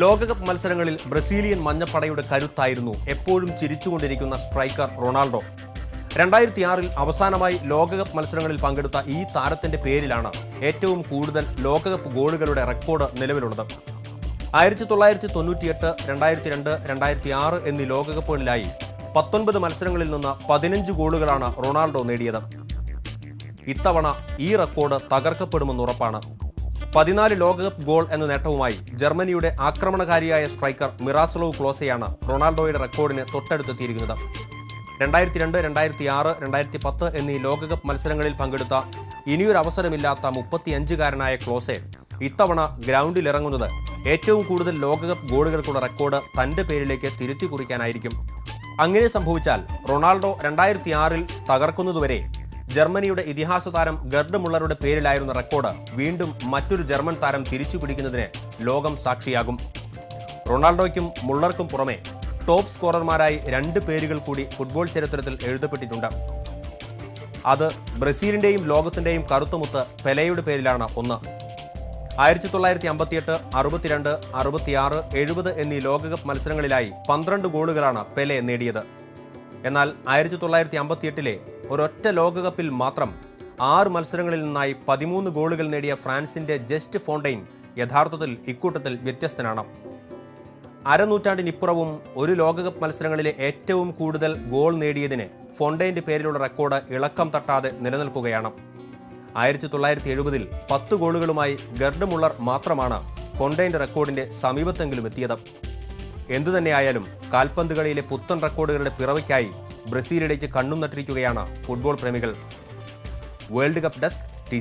ലോകകപ്പ് മത്സരങ്ങളിൽ ബ്രസീലിയൻ മഞ്ഞപ്പടയുടെ കരുത്തായിരുന്നു എപ്പോഴും ചിരിച്ചുകൊണ്ടിരിക്കുന്ന സ്ട്രൈക്കർ റൊണാൾഡോ. രണ്ടായിരത്തി ആറിൽ അവസാനമായി ലോകകപ്പ് മത്സരങ്ങളിൽ പങ്കെടുത്ത ഈ താരത്തിന്റെ പേരിലാണ് ഏറ്റവും കൂടുതൽ ലോകകപ്പ് ഗോളുകളുടെ റെക്കോർഡ് നിലവിലുള്ളത്. ആയിരത്തി തൊള്ളായിരത്തി തൊണ്ണൂറ്റിയെട്ട് രണ്ടായിരത്തി രണ്ട് രണ്ടായിരത്തി ആറ് എന്നീ ലോകകപ്പുകളിലായി പത്തൊൻപത് മത്സരങ്ങളിൽ നിന്ന് പതിനഞ്ച് ഗോളുകളാണ് റൊണാൾഡോ നേടിയത്. ഇത്തവണ ഈ റെക്കോർഡ് തകർക്കപ്പെടുമെന്ന് ഉറപ്പാണ് പതിനാല് ലോകകപ്പ് ഗോൾ എന്ന നേട്ടവുമായി ജർമ്മനിയുടെ ആക്രമണകാരിയായ സ്ട്രൈക്കർ മിറാസ്ലോവ് ക്ലോസയാണ് റൊണാൾഡോയുടെ റെക്കോർഡിന് തൊട്ടടുത്തെത്തിയിരിക്കുന്നത് രണ്ടായിരത്തി രണ്ട് രണ്ടായിരത്തി ആറ് രണ്ടായിരത്തി പത്ത് എന്നീ ലോകകപ്പ് മത്സരങ്ങളിൽ പങ്കെടുത്ത ഇനിയൊരു അവസരമില്ലാത്ത മുപ്പത്തിയഞ്ചുകാരനായ ക്ലോസെ ഇത്തവണ ഗ്രൗണ്ടിലിറങ്ങുന്നത് ഏറ്റവും കൂടുതൽ ലോകകപ്പ് ഗോളുകൾക്കുള്ള റെക്കോർഡ് തന്റെ പേരിലേക്ക് തിരുത്തി കുറിക്കാനായിരിക്കും. അങ്ങനെ സംഭവിച്ചാൽ റൊണാൾഡോ രണ്ടായിരത്തി ആറിൽ തകർക്കുന്നതുവരെ ജർമ്മനിയുടെ ഇതിഹാസ താരം ഗർഡ് മുള്ളറുടെ പേരിലായിരുന്ന റെക്കോർഡ് വീണ്ടും മറ്റൊരു ജർമ്മൻ താരം തിരിച്ചു പിടിക്കുന്നതിന് ലോകം സാക്ഷിയാകും. റൊണാൾഡോയ്ക്കും മുള്ളർക്കും പുറമെ ടോപ്പ് സ്കോറർമാരായി രണ്ട് പേരുകൾ കൂടി ഫുട്ബോൾ ചരിത്രത്തിൽ എഴുതപ്പെട്ടിട്ടുണ്ട്. അത് ബ്രസീലിന്റെയും ലോകത്തിന്റെയും കറുത്തുമുത്ത് പെലയുടെ പേരിലാണ് ഒന്ന്. ആയിരത്തി തൊള്ളായിരത്തി അമ്പത്തിയെട്ട് അറുപത്തിരണ്ട് അറുപത്തിയാറ് എഴുപത് എന്നീ ലോകകപ്പ് മത്സരങ്ങളിലായി പന്ത്രണ്ട് ഗോളുകളാണ് പെലെ നേടിയത്. എന്നാൽ ആയിരത്തി തൊള്ളായിരത്തി അമ്പത്തിയെട്ടിലെ ഒരൊറ്റ ലോകകപ്പിൽ മാത്രം ആറ് മത്സരങ്ങളിൽ നിന്നായി പതിമൂന്ന് ഗോളുകൾ നേടിയ ഫ്രാൻസിന്റെ ജസ്റ്റ് ഫോണ്ടൈൻ യഥാർത്ഥത്തിൽ ഇക്കൂട്ടത്തിൽ വ്യത്യസ്തനാണ്. അരനൂറ്റാണ്ടിനിപ്പുറവും ഒരു ലോകകപ്പ് മത്സരങ്ങളിലെ ഏറ്റവും കൂടുതൽ ഗോൾ നേടിയതിന് ഫോണ്ടൈന്റെ പേരിലുള്ള റെക്കോർഡ് ഇളക്കം തട്ടാതെ നിലനിൽക്കുകയാണ്. ആയിരത്തി തൊള്ളായിരത്തി എഴുപതിൽ പത്ത് ഗോളുകളുമായി ഗർഡ് മുള്ളർ മാത്രമാണ് ഫോണ്ടൈന്റെ റെക്കോർഡിന്റെ സമീപത്തെങ്കിലും എത്തിയത്. എന്തുതന്നെയായാലും കാൽപന്ത് കളിയിലെ പുത്തൻ റെക്കോർഡുകളുടെ പിറവിക്കായി ബ്രസീലിലേക്ക് കണ്ണും നട്ടിരിക്കുകയാണ് ഫുട്ബോൾ പ്രേമികൾ. World Cup desk T